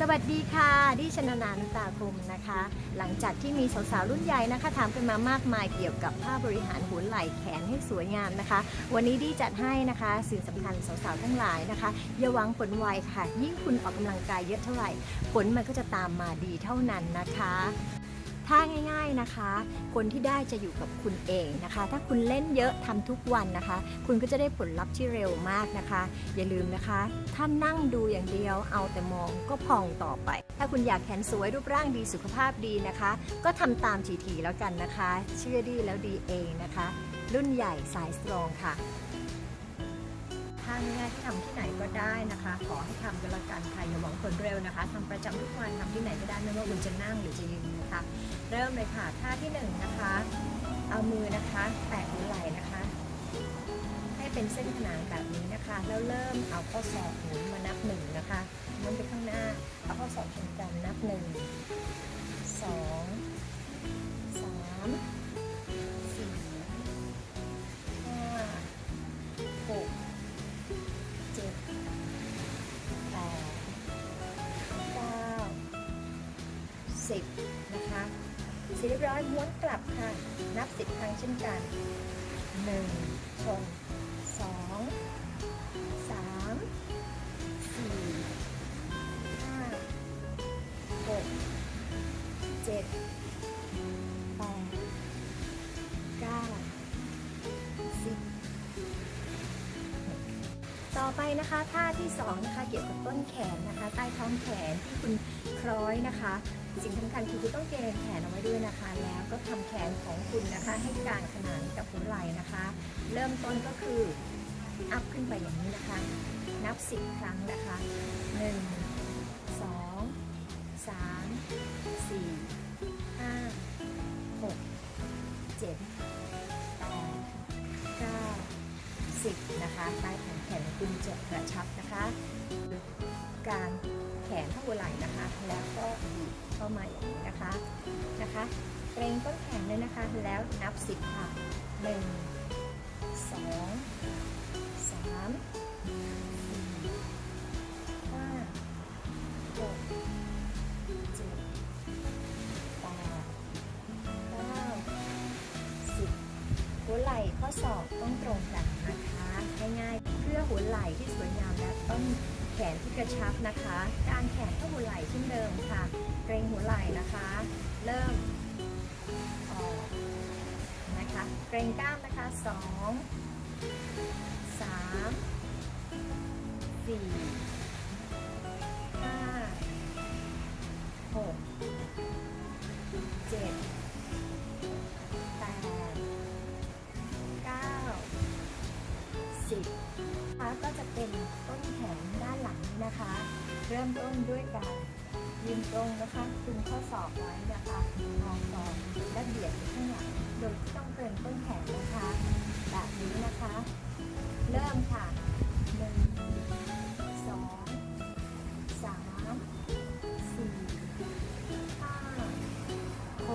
สวัสดีค่ะ ดิฉันนานุตาคมนะคะ หลังจากที่มีสาวๆรุ่นใหญ่นะคะ ถามกันมามากมายเกี่ยวกับผ้าบริหารหัวไหล่แขนให้สวยงามนะคะ วันนี้ดิจัดให้นะคะสิ่งสำคัญสาวๆทั้งหลายนะคะอย่าวังผลไวค่ะ ยิ่งคุณออกกำลังกายเยอะเท่าไหร่ ผลมันก็จะตามมาดีเท่านั้นนะคะ ถ้าง่ายๆนะคะ คนที่ได้จะอยู่กับคุณเองนะคะ ถ้าคุณเล่นเยอะทำทุกวันนะคะ คุณก็จะได้ผลลัพธ์ที่เร็วมากนะคะ อย่าลืมนะคะ ถ้านั่งดูอย่างเดียว เอาแต่มองก็พองต่อไป ถ้าคุณอยากแขนสวยรูปร่างดีสุขภาพดีนะคะ ก็ทำตามทีๆแล้วกันนะคะ เชื่อดีแล้วดีเองนะคะ รุ่นใหญ่สายสตรองค่ะ งง่ายที่ทำที่ไหนก็ได้นะคะ ขอให้ทำกันละกันค่ะอย่าหวังผลเร็วนะคะทำประจำทุกวันทำที่ไหนก็ได้ไม่ว่าคุณจะนั่งหรือจะยืนนะคะ เริ่มเลยค่ะท่าที่หนึ่งนะคะ เอามือนะคะ แตะหัวไหล่นะคะ ให้เป็นเส้นขนานแบบนี้นะคะ แล้วเริ่มเอาข้อศอกหมุนมานับหนึ่งนะคะมุนไปข้างหน้าเอาข้อศอกชนกันนับหนึ่งสอง 10 นะคะเสร็จเรียบร้อยม้วนกลับค่ะ นับ 10 ครั้งเช่นกัน 1 ชง 2 3 4 5 6 7 8 9 10 ต่อไปนะคะท่าที่2นะคะเกี่ยวกับต้นแขนนะคะ ใต้ท้องแขนที่คุณคล้อยนะคะ สิ่งสำคัญคือคุณต้องเกรงแขนเอาไว้ด้วยนะคะ แล้วก็ทำแขนของคุณนะคะ ให้กางขนานกับหัวไหล่นะคะ เริ่มต้นก็คืออัพขึ้นไปอย่างนี้นะคะ นับ 10 ครั้งนะคะ 1 2 3 4 5 6 7 8 9 10 นะคะใต้แของแขนของคุณจะกระชับนะคะ การแขนข้าหัวไหล่นะคะ แล้วก็บีบ เกรงต้นแขนเลยนะคะ แล้วนับ10ค่ะ1 2 3 4 5 6 7 8 9 10หัวไหล่ข้อศอกต้องตรงกันนะคะง่ายๆเพื่อหัวไหล่ที่สวยงามและต้น แขนที่กระชับนะคะ การแขนเข้าหัวไหล่เช่นเดิมค่ะ เกรงหัวไหล่นะคะ เริ่มออกนะคะเกรงกล้ามนะคะสองสามสี่ห้าหกเจ็ดแปด9 10นะคะก็จะเป็น นะคะ เริ่มต้นด้วยการยืนตรงนะคะตึงข้อศอกไว้นะคะงอศอกและเบียดข้างหลังโดยที่ต้องเกรงต้นแขนนะคะ แบบนี้นะคะ เริ่มค่ะ1 2 3 4 5 6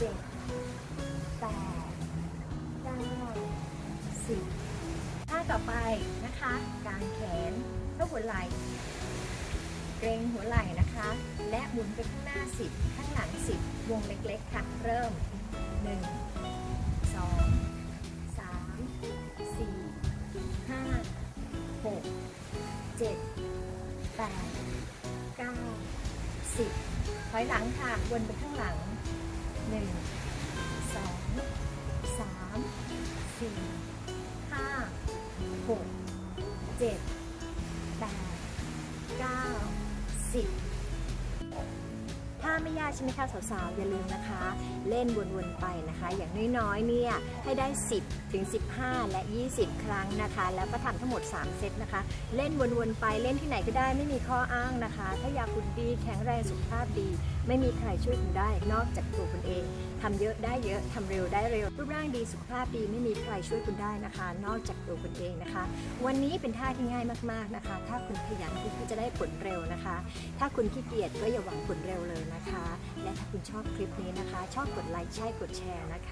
7 8เก้าสิบท่าต่อไปนะคะ กางแขน เข้าหัวไหล่เกรงหัวไหล่นะคะ และหมุนไปข้างหน้า 10 ข้างหลัง 10 วงเล็กๆค่ะ เริ่ม 1 2 3 4 5 6 7 8 9 10ถอยหลังค่ะ วนไปข้างหลัง 1 2 3 4 5 6 7 สิ ถ้าไม่ยากใช่ไหมคะสาวๆ อย่าลืมนะคะ เล่นวนๆไปนะคะ อย่างน้อยๆ เนี่ย ให้ได้ 10 ถึง 15 และ 20 ครั้งนะคะ แล้วก็ทำทั้งหมด 3 เซตนะคะ เล่นวนๆไปเล่นที่ไหนก็ได้ไม่มีข้ออ้างนะคะ ถ้าอยากคุณดีแข็งแรงสุขภาพดี ไม่มีใครช่วยคุณได้นอกจากตัวคุณเองทำเยอะได้เยอะทำเร็วได้เร็ว รูปร่างดีสุขภาพดีไม่มีใครช่วยคุณได้นะคะ นอกจากตัวคุณเองนะคะ วันนี้เป็นท่าที่ง่ายมากๆนะคะ ถ้าคุณขยันคุณก็จะได้ผลเร็วนะคะ ถ้าคุณขี้เกียจก็อย่าหวังผลเร็วเลยนะคะ และถ้าคุณชอบคลิปนี้นะคะ ชอบกดไลค์ใช่กดแชร์นะคะ